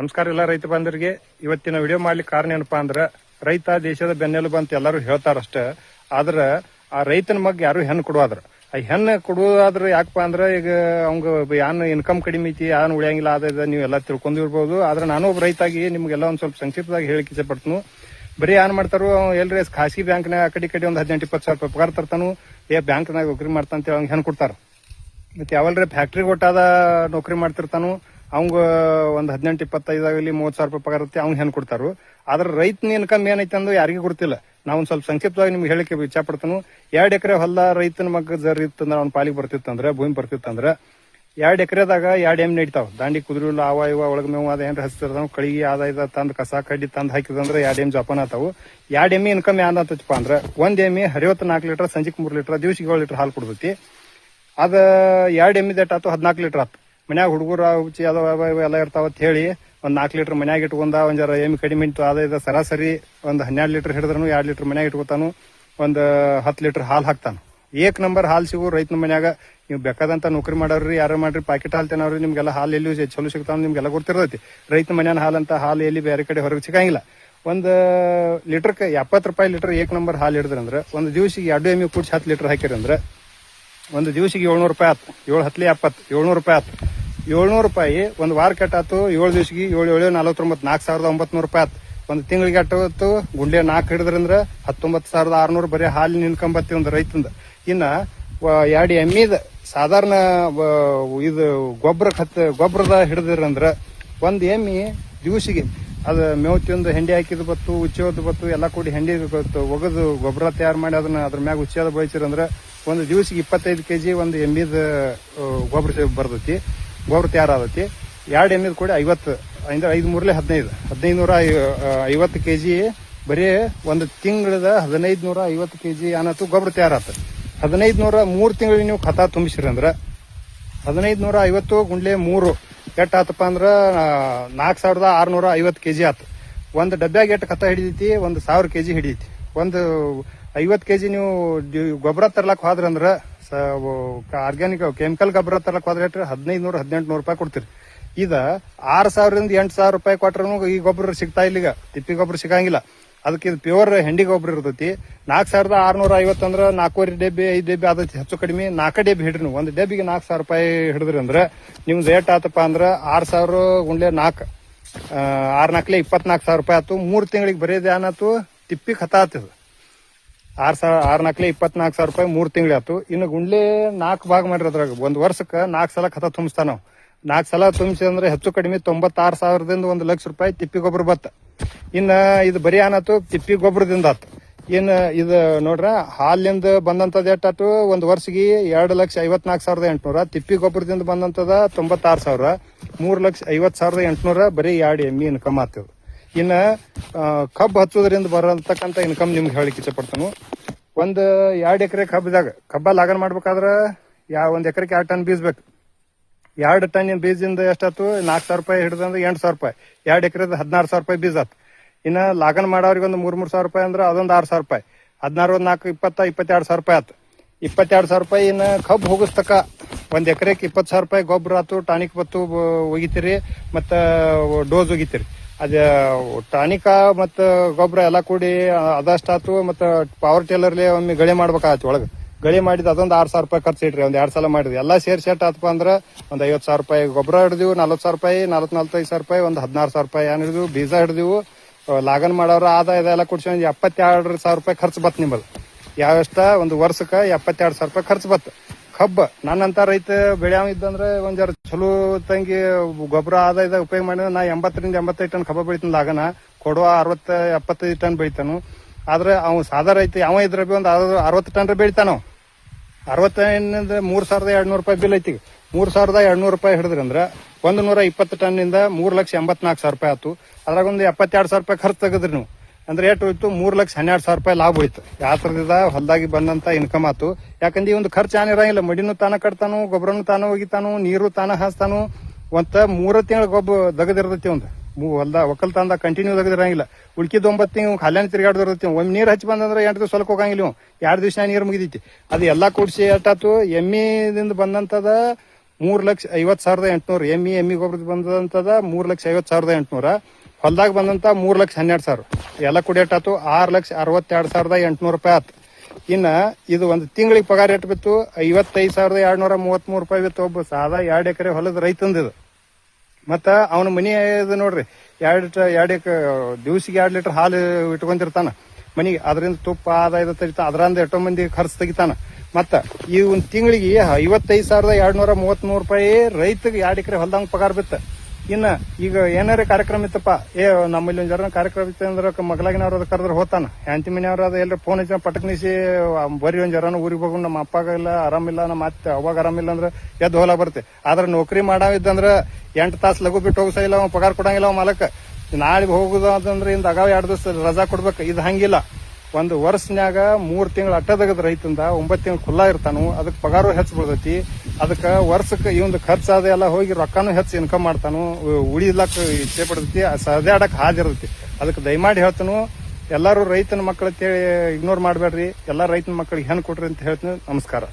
ನಮಸ್ಕಾರ ಎಲ್ಲ ರೈತ ಬಾಂಧವರಿಗೆ. ಇವತ್ತಿನ ವಿಡಿಯೋ ಮಾಡ್ಲಿಕ್ಕೆ ಕಾರಣ ಏನಪ್ಪಾ ಅಂದ್ರ, ರೈತ ದೇಶದ ಬೆನ್ನೆಲುಬು ಅಂತ ಎಲ್ಲರೂ ಹೇಳ್ತಾರಷ್ಟ. ಆದ್ರ ಆ ರೈತನ ಮಗ್ ಯಾರು ಹೆಣ್ಣು ಕೊಡುವಾದ್ರ? ಆ ಹೆಣ್ಣು ಕೊಡುವುದಾದ್ರೆ ಯಾಕಪ್ಪ ಅಂದ್ರ, ಈಗ ಅವಂಗ ಯಾನ್ ಇನ್ಕಮ್ ಕಡಿಮೆ ಐತಿ, ಯಾನ್ ಉಳಿಯಂಗಿಲ್ಲ ಅದ ನೀವೆಲ್ಲ ತಿಳ್ಕೊಂಡಿರ್ಬೋದು ಆದ್ರೆ ನಾನು ಒಬ್ಬ ರೈತಾಗಿ ನಿಮ್ಗೆಲ್ಲ ಒಂದ್ ಸ್ವಲ್ಪ ಸಂಕ್ಷಿಪ್ತವಾಗಿ ಹೇಳಿಕೆ ಪಡ್ತನು. ಬರೀ ಏನ್ ಮಾಡ್ತಾರೋ, ಎಲ್ರಿ ಖಾಸಗಿ ಬ್ಯಾಂಕ್ನಾಗ ಆ ಕಡೆ ಕಡೆ ಒಂದ್ ಹದಿನೆಂಟು, ಇಪ್ಪತ್ತು ಸಾವಿರ ರೂಪಾಯಿ ಪಗಾರ ತರ್ತಾನು. ಏ ಬ್ಯಾಂಕ್ನಾಗ ನೌಕರಿ ಮಾಡ್ತಾನಂತ ಹೇಳಿ ಹೆಣ್ಣು ಕೊಡ್ತಾರ. ಮತ್ತೆ ಯಾವಲ್ರಿ ಫ್ಯಾಕ್ಟ್ರಿ ಕೊಟ್ಟಾದ ನೌಕರಿ ಮಾಡ್ತಿರ್ತಾನು. ಅವಂಗ ಒಂದ್ ಹದಿನೆಂಟು ಇಪ್ಪತ್ತೈದಾಗಲಿ ಮೂವತ್ ಸಾವಿರ ರೂಪಾಯಿ ಪಗಾರ ಅವ್ನ್ ಹೆಣ್ ಕೊಡ್ತಾರು? ಆದ್ರೆ ರೈತನ ಇನ್ಕಮ್ ಏನೈತೆ ಅಂದ್ರೆ ಯಾರಿಗೂ ಗೊತ್ತಿಲ್ಲ. ನಾವು ಒಂದ್ ಸ್ವಲ್ಪ ಸಂಕ್ಷಿಪ್ತವಾಗಿ ನಿಮ್ಗೆ ಹೇಳಿಕೆ ಇಚ್ಛೆ ಪಡ್ತಾನು ಎರಡ್ ಎಕರೆ ಹೊಲ ರೈತನ ಮಗ ಜರ್ ಇತ್ತಂದ್ರೆ ಅವ್ನ ಪಾಲಿಗೆ ಬರ್ತಿತ್ತಂದ್ರ, ಭೂಮಿ ಬರ್ತಿತ್ತಂದ್ರ, ಎರಡ್ ಎಕರೆದಾಗ ಎರಡ್ ಎಮ್ಮೆ ನಡೀತಾವ. ದಾಂಡಿ ಕುದುರೆಲ್ಲ ಆವ ಇವ, ಒಳಗ ಮೇವು, ಅದ ಏನ್ರ ಹಸ್ತಿರ್ತಾವ ಕಳಿಗೆ ಇದ ತಂದ್, ಕಸ, ಕಡ್ಡಿ ತಂದ್ ಹಾಕಿದಂದ್ರೆ ಎರಡ್ ಎಮ್ಮೆ ಜಪಾನ್ ಆತಾವು. ಎರಡ್ ಎಮ್ಮೆ ಇನ್ಕಮ್ ಏನ್ ಅಂದ್ರೆ, ಒಂದ್ ಎಮ್ಮೆ ಹರಿವತ್ತು ನಾಲ್ಕು ಲೀಟರ್, ಸಂಜೆಕ್ ಮೂರ್ ಲೀಟರ್ ದಿವಸಿಗೆ ಏಳು ಲೀಟರ್ ಹಾಲು ಕೊಡ್ತೈತಿ ಅದ ಎರಡ್ ಎಮ್ಮಿ ದಟ್ ಆತು? ಹದಿನಾಲ್ಕು ಲೀಟರ್ ಆತು. ಮನ್ಯಾಗ ಹುಡುಗರು ಹುಚ್ಚಿ ಅದಾವ ಎಲ್ಲ ಇರ್ತಾವ ಅಂತ ಹೇಳಿ ಒಂದ್ ನಾಲ್ಕು ಲೀಟರ್ ಮನ್ಯಾಗ ಇಟ್ಕೊಂಡ ಒಂದ್ ಜರ ಕಡಿಮೆ ಇತ್ತು ಅದ ಸರಾಸರಿ ಒಂದ್ ಹನ್ನೆರಡು ಲೀಟರ್ ಹಿಡಿದ್ರೂ ಎರಡು ಲೀಟರ್ ಮನ್ಯಾಗ ಇಟ್ಕೊತಾನು, ಒಂದ್ ಹತ್ತು ಲೀಟರ್ ಹಾಲು ಹಾಕ್ತಾನು. ಏಕ್ ನಂಬರ್ ಹಾಲು ಸಿಗು ರೈತನ ಮನ್ಯಾಗ. ನೀವು ಬೇಕಾದಂತ ನೌಕರಿ ಮಾಡೋರ್ರಿ ಯಾರು ಮಾಡ್ರಿ, ಪಾಕೆಟ್ ಹಾಲು ತಿನ್ನೋರಿ ನಿಮ್ಗೆಲ್ಲ ಹಾಲು ಎಲ್ಲಿ ಚಲೋ ಸಿಗ್ತಾವ ನಿಮ್ಗೆಲ್ಲ ಗೊತ್ತಿರ್ತೈತಿ. ರೈತ ಮನ್ಯಾನ ಅಂತ ಹಾಲು ಎಲ್ಲಿ ಬೇರೆ ಕಡೆ ಹೊರಗೆ ಸಿಗಂಗಿಲ್ಲ. ಒಂದ್ ಲೀಟರ್ಕ ಎಪ್ಪತ್ತು ರೂಪಾಯಿ ಲೀಟರ್ ಏಕ್ ನಂಬರ್ ಹಾಲು ಹಿಡಿದ್ರಂದ್ರೆ, ಒಂದು ದಿವಸಿಗೆ ಎರಡು ಎಮ್ಮಿ ಕೂಡ್ಸಿ ಹತ್ತು ಲೀಟರ್ ಹಾಕಿರಂದ್ರ ಒಂದು ದಿವಸಿಗೆ ಏಳ್ನೂರು ರೂಪಾಯಿ ಆತು ಏಳು ಹತ್ಲಿ ಎಪ್ಪತ್ತು, ಏಳ್ನೂರು ರೂಪಾಯಿ ಆತು ಏಳ್ನೂರು ರೂಪಾಯಿ ಒಂದು ವಾರ ಕಟ್ಟಾತು ಏಳು ದಿವಸಿಗೆ ಏಳು ಏಳು, ನಲವತ್ತೊಂಬತ್ತು, ನಾಲ್ಕು ಸಾವಿರದ ಒಂಬತ್ತು ರೂಪಾಯಿ ಆತು ಒಂದು ತಿಂಗಳಿಗೆ ಅಟ್ಟು ಗುಂಡೆ ನಾಲ್ಕು ಹಿಡಿದ್ರಂದ್ರ ಹತ್ತೊಂಬತ್ತು ಸಾವಿರದ ಆರ್ನೂರು ಬರೀ ಹಾಲು ನಿನ್ಕೊಂಬತ್ತಿ ಬತ್ತಿ ಒಂದು ರೈತಂದ. ಇನ್ನ ಎರಡು ಎಮ್ಮಿದ ಸಾಧಾರಣ ಇದು ಗೊಬ್ಬರ ಹತ್ತು ಗೊಬ್ಬರದ ಹಿಡಿದ್ರಂದ್ರ ಒಂದು ಎಮ್ಮಿ ದಿವಸಿಗೆ ಅದು ಮೇವು ತಿಂದು ಹೆಂಡಿ ಹಾಕಿದ ಬತ್ತು ಉಚ್ಚೋದು ಬತ್ತು, ಎಲ್ಲ ಕೂಡಿ ಹೆಂಡಿ ಒಗದು ಗೊಬ್ಬರ ತಯಾರು ಮಾಡಿ ಅದನ್ನ ಅದ್ರ ಮ್ಯಾಗ ಉಚ್ಚೋದು ಬೆಳಿಸಿರಂದ್ರ ಒಂದು ದಿವಸಕ್ಕೆ ಇಪ್ಪತ್ತೈದು ಕೆಜಿ ಒಂದು ಎಮ್ಮಿದ ಗೊಬ್ಬರ ಬರ್ತೈತಿ. ಗೊಬ್ಬರ ತಯಾರಾದತಿ. ಎರಡು ಎಮ್ಮಿದ ಕೂಡ ಐವತ್ತು ಅಂದ್ರೆ ಐದು ಮೂರ್ಲೆ ಹದಿನೈದು. ಹದಿನೈದು ನೂರ ಐವತ್ತು ಕೆ ಜಿ ಬರೀ ಒಂದು ತಿಂಗಳದ ಹದಿನೈದು ನೂರ ಐವತ್ತು ಕೆ ಜಿ ಅನ್ನತ್ತು ಗೊಬ್ಬರ ತಯಾರಾತ. ಹದಿನೈದು ನೂರ ಮೂರು ತಿಂಗಳಿಗೆ ನೀವು ಖತ ತುಂಬಿಸಿರಂದ್ರ ಹದಿನೈದು ನೂರ ಐವತ್ತು ಗುಂಡ್ಲೆ ಮೂರು ಎಟ್ ಆತಪ್ಪ ಅಂದ್ರೆ ನಾಲ್ಕು ಸಾವಿರದ ಆರುನೂರ ಐವತ್ತು ಕೆ ಜಿ ಆತು. ಒಂದು ಡಬ್ಬ್ಯಾಗ ಎಟ್ ಕಥ ಹಿಡಿದೈತಿ? ಒಂದು ಸಾವಿರ ಕೆಜಿ ಹಿಡಿದೈತಿ. ಒಂದು ಐವತ್ತು ಕೆಜಿ ನೀವು ಗೊಬ್ಬರ ತರ್ಲಕ್ ಹೋದ್ರಂದ್ರ ಆರ್ಗ್ಯಾನಿಕ್ ಕೆಮಿಕಲ್ ಗೊಬ್ಬರ ತರ್ಲಕ್ ಹೋದ್ರೆ ಹದಿನೈದು ನೂರ ಹದಿನೆಂಟು ನೂರು ರೂಪಾಯಿ ಕೊಡ್ತೀರಿ. ಇದ ಆರ್ ಸಾವಿರದಿಂದ ಎಂಟು ಸಾವಿರ ರೂಪಾಯಿ ಕೊಟ್ರೂ ಈ ಗೊಬ್ಬರ ಸಿಗ್ತಾ ಇಲ್ಲ ಈಗ, ತಿಪ್ಪಿ ಗೊಬ್ಬರ ಸಿಗಂಗಿಲ್ಲ. ಅದಕ್ಕೆ ಇದು ಪ್ಯೂರ್ ಹೆಂಡಿ ಗೊಬ್ಬರ ಇರ್ತೈತಿ. ನಾಲ್ಕು ಸಾವಿರದ ಆರ್ನೂರ ಐವತ್ತಂದ್ರ ನಾಲ್ಕೂವರೆ ಡಬ್ಬಿ ಐದು ಡಬ್ಬಿ ಆದೈತಿ, ಹೆಚ್ಚು ಕಡಿಮೆ ನಾಲ್ಕು ಡಬ್ಬಿ ಹಿಡ್ರಿ ನೀವು. ಒಂದು ಡಬ್ಬಿಗೆ ನಾಲ್ಕು ಸಾವಿರ ರೂಪಾಯಿ ಹಿಡಿದ್ರಿ ಅಂದ್ರೆ ನಿಮ್ದು ರೇಟ್ ಆತಪ್ಪ ಅಂದ್ರೆ ಆರು ಸಾವಿರ ಗುಂಡ್ಲೆ ನಾಲ್ಕು ಆರು ನಾಲ್ಕಲೆ ಇಪ್ಪತ್ನಾಲ್ಕು ಸಾವಿರ ರೂಪಾಯಿ ಆಯ್ತು ಮೂರು ತಿಂಗಳಿಗೆ ಬರೀದ್ ಏನಾತು ತಿಪ್ಪಿ ಖತ ಆತದ ಆರ್ ಸಾವಿರ, ಆರ್ ನಾಲ್ಕಲೆ ಇಪ್ಪತ್ನಾಲ್ಕು ಸಾವಿರ ರೂಪಾಯಿ ಮೂರು ತಿಂಗಳು ಆಯ್ತು ಇನ್ನು ಗುಂಡ್ಲಿ ನಾಲ್ಕು ಭಾಗ ಮಾಡಿರಿ ಅದ್ರಾಗ ಒಂದು ವರ್ಷಕ್ಕೆ ನಾಲ್ಕು ಸಲ ಖತ ತುಂಬಿಸ್ತಾನ ನಾಲ್ಕು ಸಲ ತುಂಬಿಸಿ ಅಂದ್ರೆ ಹೆಚ್ಚು ಕಡಿಮೆ ತೊಂಬತ್ತಾರು ಸಾವಿರದಿಂದ ಒಂದು ಲಕ್ಷ ರೂಪಾಯಿ ತಿಪ್ಪಿ ಗೊಬ್ಬರ ಬತ್ತ ಇನ್ನು ಇದು ಬರೀ ಏನಾತು ತಿಪ್ಪಿ ಗೊಬ್ಬರದಿಂದ ಆತು. ಇನ್ನು ಇದು ನೋಡ್ರ, ಹಾಲಿಂದ ಬಂದಂತದ ಎಷ್ಟಾತು ಒಂದು ವರ್ಷಗೆ ಎರಡು ಲಕ್ಷ ಐವತ್ನಾಲ್ಕು ಸಾವಿರದ ಎಂಟುನೂರ. ತಿಪ್ಪಿ ಗೊಬ್ಬರದಿಂದ ಬಂದಂತದ ತೊಂಬತ್ತಾರು ಸಾವಿರ. ಮೂರು ಲಕ್ಷ ಐವತ್ ಸಾವಿರದ ಎಂಟುನೂರ. ಬರೀ ಎರಡು ಎಮ್ಮಿ ಇನ್ಕಮ್ ಆಗ್ತದ ಇನ್ನ ಕಬ್ಬು ಹಚ್ಚೋದ್ರಿಂದ ಬರತಕ್ಕಂತ ಇನ್ಕಮ್ ನಿಮ್ಗೆ ಹೇಳಿಕ್ ಇಚ್ಛೆ ಪಡ್ತಾನು ಒಂದ್ ಎರಡ್ ಎಕರೆ ಕಬ್ಬದಾಗ, ಕಬ್ಬ ಲಾಗನ್ ಮಾಡ್ಬೇಕಾದ್ರ ಯಾ, ಒಂದ್ ಎಕರೆಗೆ ಎರಡು ಟನ್ ಬೀಜ ಬೇಕು. ಎರಡು ಟನ್ ಬೀಜದಿಂದ ಎಷ್ಟಾತು ನಾಲ್ಕು ಸಾವಿರ ರೂಪಾಯಿ ಹಿಡಿದಂದ್ರೆ ಎಂಟು ಸಾವಿರ ರೂಪಾಯಿ. ಎರಡು ಎಕರೆದ ಹದಿನಾರು ಸಾವಿರ ರೂಪಾಯಿ ಬೀಜ ಆತು ಇನ್ನ ಲಾಗನ್ ಮಾಡೋರಿಗೆ ಒಂದು ಮೂರ್ ಮೂರ್ ಸಾವಿರ ರೂಪಾಯಿ ಅಂದ್ರೆ ಅದೊಂದು ಆರು ಸಾವಿರ ರೂಪಾಯಿ. ಹದಿನಾರು, ನಾಲ್ಕು, ಇಪ್ಪತ್ತ, ಇಪ್ಪತ್ತೆರಡು ಸಾವಿರ ರೂಪಾಯಿ ಆತು ಇಪ್ಪತ್ತೆರಡು ಸಾವಿರ ರೂಪಾಯಿ ಇನ್ನ ಕಬ್ಬು ಹೋಗಿಸ್ತಕ್ಕ. ಒಂದ್ ಎಕರೆಗೆ ಇಪ್ಪತ್ತು ಸಾವಿರ ರೂಪಾಯಿ ಗೊಬ್ಬರ ಆತು ಟಾನಿಕ್ ಬತ್ತು ಒಗಿತೀರಿ, ಮತ್ತ ಡೋಸ್ ಒಗಿತೀರಿ. ಅದ, ಟಾನಿಕ ಮತ್ತ ಗೊಬ್ಬರ ಎಲ್ಲ ಕೂಡಿ ಅದಷ್ಟಾತು ಮತ್ತ ಪವರ್ ಟೇಲರ್ಲಿ ಒಮ್ಮೆ ಗಳಿ ಮಾಡ್ಬೇಕಾಗತ್ತೆ ಒಳಗೆ. ಗಳಿ ಮಾಡಿದ ಅದೊಂದು ಆರು ಸಾವಿರ ರೂಪಾಯಿ ಖರ್ಚು ಇಟ್ರಿ, ಒಂದ್ ಎರಡ್ ಸಲ ಮಾಡಿದ್ವಿ. ಎಲ್ಲಾ ಸೇರ್ ಸೆಟ್ ಆತಪ್ಪ ಅಂದ್ರ ಒಂದ್ ಐವತ್ ಸಾವಿರ ರೂಪಾಯಿ ಗೊಬ್ಬರ ಹಿಡಿದಿವು, ನಲ್ವತ್ ಸಾವಿರ ರೂಪಾಯಿ ನಲ್ವತ್ ನಲ್ವತ್ತೈದು ಸಾವಿರ ರೂಪಾಯಿ, ಒಂದ್ ಹದಿನಾರು ಸಾವಿರ ರೂಪಾಯಿ ಏನ್ ಹಿಡಿದ್ವಿ, ಬೀಜ ಹಿಡಿದಿವು ಲಾಗನ್ ಮಾಡೋರು ಆದಾಯ ಇದೆಲ್ಲ ಕುಡ್ಸಿ ಒಂದ್ ಎಪ್ಪತ್ತೆರಡು ಸಾವಿರ ರೂಪಾಯಿ ಖರ್ಚು ಬತ್ ನಿಮ್ಮದು ಯಾವಷ್ಟ ಒಂದು ವರ್ಷಕ್ಕೆ ಎಪ್ಪತ್ತೆರಡು ಸಾವಿರ ರೂಪಾಯಿ ಖರ್ಚು ಬತ್. ಕಬ್ಬ ನನ್ನಂತ ರೈತ ಬೆಳ್ಯಾವ ಇದ್ದಂದ್ರೆ ಒಂದ್ ಜರ ಚಲೋ ತಂಗಿ ಗೊಬ್ಬರ ಆದಾಯದ ಉಪಯೋಗ ಮಾಡಿದ್ರೆ ನಾ ಎಂಬತ್ತರಿಂದ ಎಂಬತ್ತೈದು ಟನ್ ಕಬ್ಬ ಬೆಳಿತಾನ ಲಾಗನ. ಕೊಡುವ ಅರವತ್ತ, ಎಪ್ಪತ್ತೈದು ಟನ್ ಬೆಳಿತಾನು. ಆದ್ರೆ ಅವ್ ಸಾದಾ ರೈತ ಯಾವ ಇದ್ರ ಬಿ ಒಂದ್ ಅರವತ್ತು ಟನ್ ಬೆಳಿತಾನ ಅರವತ್ತೈದ ಮೂರ್ ಸಾವಿರದ ಎರಡ್ನೂರು ರೂಪಾಯಿ ಬಿಲ್ ಐತಿ. ಮೂರ್ ಸಾವಿರದ ಎರಡ್ನೂರು ರೂಪಾಯಿ ಹಿಡಿದ್ರಿ ಅಂದ್ರೆ ಒಂದ್ ನೂರ ಇಪ್ಪತ್ತು ಟನ್ ಇಂದ ಮೂರ್ ಲಕ್ಷ ಎಂಬತ್ನಾಲ್ಕು ಸಾವಿರ ರೂಪಾಯಿ ಆಯ್ತು ಅದ್ರಾಗ ಒಂದು ಎಪ್ಪತ್ತೆರಡು ಸಾವಿರ ರೂಪಾಯಿ ಖರ್ಚು ತೆಗದ್ರಿ ನೀವು. ಅಂದ್ರೆ ಎಷ್ಟು ಹೋಯ್ತು ಮೂರ್ ಲಕ್ಷ ಹನ್ನೆರಡು ಸಾವಿರ ರೂಪಾಯಿ ಲಾಭ ಹೋಯ್ತು. ಯಾತ್ರದಿಂದ ಹೊಲ್ದಾಗಿ ಬಂದಂತ ಇನ್ಕಮ್ ಆತು. ಯಾಕಂದ್ರೆ ಈ ಒಂದು ಖರ್ಚು ಏನಿರಂಗಿಲ್ಲ ಮಡಿನೂ ತಾನ ಕಟ್ತಾನು, ಗೊಬ್ಬರನು ತಾನ ಒಗಿತಾನು, ನೀರು ತಾನ ಹಾಸ್ತಾನು. ಒಂತ ಮೂರ ತಿಂಗಳ ಗೊಬ್ಬ ದಗದಿರ್ತೈತಿ ಒಂದು. ಹೊಲ್ದ ಒಕ್ಕಲ್ತನದ ಕಂಟಿನ್ಯೂ ದಗದಿರಂಗಿಲ್ಲ. ಉಳ್ಕಿದ ಒಂಬತ್ತು ತಿಂಗಳು ಖಾಲಿನ ತಿರುಗಾಡ್ದಿರ್ತೈತಿ ಒಮ್ಮೆ ನೀರು ಹಚ್ಚಿ ಬಂದಂದ್ರೆ ಎಂಟು ದಿವಸ ಹೊಲಕ್ಕೆ ಹೋಗಂಗಿಲ್ಲ ಇವು ಎರಡು ದಿವಸ ನೀರು ಮುಗಿದೈತಿ ಅದು ಎಲ್ಲಾ ಕೂಡಿಸಿ ಎಷ್ಟಾತು? ಎಮ್ಮಿದಿಂದ ಬಂದಂತದ ಮೂರು ಲಕ್ಷ ಐವತ್ತು ಸಾವಿರದ ಎಂಟ್ನೂರು. ಎಮ್ಮಿ ಎಮ್ಮಿ ಗೊಬ್ಬರದ ಬಂದಂತದ ಮೂರ್ ಲಕ್ಷ ಐವತ್ ಸಾವಿರದ ಎಂಟ್ನೂರ. ಹೊಲ್ದಾಗ ಬಂದಂತ ಮೂರ್ ಲಕ್ಷ ಹನ್ನೆರಡು ಸಾವಿರ. ಎಲ್ಲ ಕುಡಿಯಟ್ಟಾತು ಆರ್ ಲಕ್ಷ ಅರವತ್ತೆರಡು ಸಾವಿರದ ಎಂಟುನೂರು ರೂಪಾಯಿ ಆತು. ಇನ್ನ ಇದು ಒಂದು ತಿಂಗಳಿಗೆ ಪಗಾರ ಎಟ್ ಬಿತ್ತು? ಐವತ್ತೈದು ಸಾವಿರದ ಎರಡ್ನೂರ ಮೂವತ್ಮೂರು ರೂಪಾಯಿ ಬಿತ್ತು. ಒಬ್ಬ ಸಾದಾ ಎರಡು ಎಕರೆ ಹೊಲದ ರೈತಂದಿದು ಮತ್ತ ಅವನ ಮನಿ ಇದು ನೋಡ್ರಿ, ಎರಡ್ ಎರಡ್ ಎಕ, ದಿವ್ಸಿಗೆ ಎರಡು ಲೀಟರ್ ಹಾಲು ಇಟ್ಕೊಂತಿರ್ತಾನ ಮನಿಗೆ ಅದರಿಂದ ತುಪ್ಪ ಆದಾಯ ತೆಗಿತಾ, ಅದರಿಂದ ಎಷ್ಟೋ ಮಂದಿ ಖರ್ಚು ತೆಗಿತಾನ. ಮತ್ತ ಈ ಒಂದು ತಿಂಗಳಿಗೆ ಐವತ್ತೈದು ಸಾವಿರದ ಎರಡ್ನೂರ ಮೂವತ್ಮೂರು ರೂಪಾಯಿ ರೈತಗೆ ಎರಡು ಎಕರೆ ಹೊಲ್ದಂಗ್ ಪಗಾರ ಬಿತ್ತ. ಇನ್ನ ಈಗ ಏನಾರ ಕಾರ್ಯಕ್ರಮ ಇತ್ತಪ್ಪ, ಏ, ನಮ್ಮಲ್ಲಿ ಒಂದ್ ಜರ ಕಾರ್ಯಕ್ರಮ ಇತ್ತು ಅಂದ್ರೆ ಮಗಳಾಗಿನವ್ರು ಅದು ಕರೆದ್ರೆ ಹೋತಾನ. ಹೆಂಡತಿ ಮನೆಯವ್ರ ಅದ ಎಲ್ಲರ ಫೋನ್ ಹಚ್ಚಿ ಪಟಕ್ ನಿಸಿ ಬರೀ ಒಂದ್ ಜರನ ಊರಿಗೆ ಹೋಗು, ನಮ್ಮ ಅಪ್ಪಗೆಲ್ಲ ಆರಾಮಿಲ್ಲ ನಮ್ಮ ಅತ್ತೆ ಅವಾಗ ಆರಾಮಿಲ್ಲ ಅಂದ್ರೆ ಎದ್ದು ಹೊಲ ಬರುತ್ತೆ ಆದ್ರೆ ನೌಕರಿ ಮಾಡಾವಿದ್ದಂದ್ರ ಎಂಟು ತಾಸು ಲಘು ಬಿಟ್ಟು ಹೋಗ್ಸ ಇಲ್ಲ ಪಗಾರ ಕೊಡಂಗಿಲ್ಲ ಅವ್ ಮಾಲಕ. ನಾಳೆ ಹೋಗುದು ಅಂತಂದ್ರೆ ಇಂದ ಅಗಾವ ಎರಡು ದಿವಸ ರಜಾ ಕೊಡ್ಬೇಕು, ಇದು ಹಂಗಿಲ್ಲ. ಒಂದು ವರ್ಷನ್ಯಾಗ ಮೂರ್ ಅಟ್ಟ ಅಟ್ಟದಗದ ರೈತಂದ ಒಂಬತ್ತು ತಿಂಗಳು ಖುಲ್ಲಾ ಇರ್ತಾನು ಅದಕ್ಕೆ ಪಗಾರು ಹೆಚ್ಚು ಬೀಳ್ತೈತಿ. ಅದಕ್ಕೆ ವರ್ಷಕ್ಕೆ ಇವಂದು ಖರ್ಚು ಅದ ಎಲ್ಲ ಹೋಗಿ ರೊಕ್ಕನು ಹೆಚ್ಚು ಇನ್ಕಮ್ ಮಾಡ್ತಾನು ಉಳಿಲಕ್ಕ ಇಚ್ಛೆ ಪಡ್ತೈತಿ ಸದ್ಯಾಡಕ್ ಹಾದಿರ್ತೈತಿ ಅದಕ್ಕೆ ದಯಮಾಡಿ ಹೇಳ್ತಾನು, ಎಲ್ಲರೂ ರೈತನ ಮಕ್ಕಳ ಇಗ್ನೋರ್ ಮಾಡಬೇಡ್ರಿ, ಎಲ್ಲಾ ರೈತನ ಮಕ್ಕಳಿಗೆ ಹೆಣ್ ಕೊಡ್ರಿ ಅಂತ ಹೇಳ್ತೀನಿ, ನಮಸ್ಕಾರ.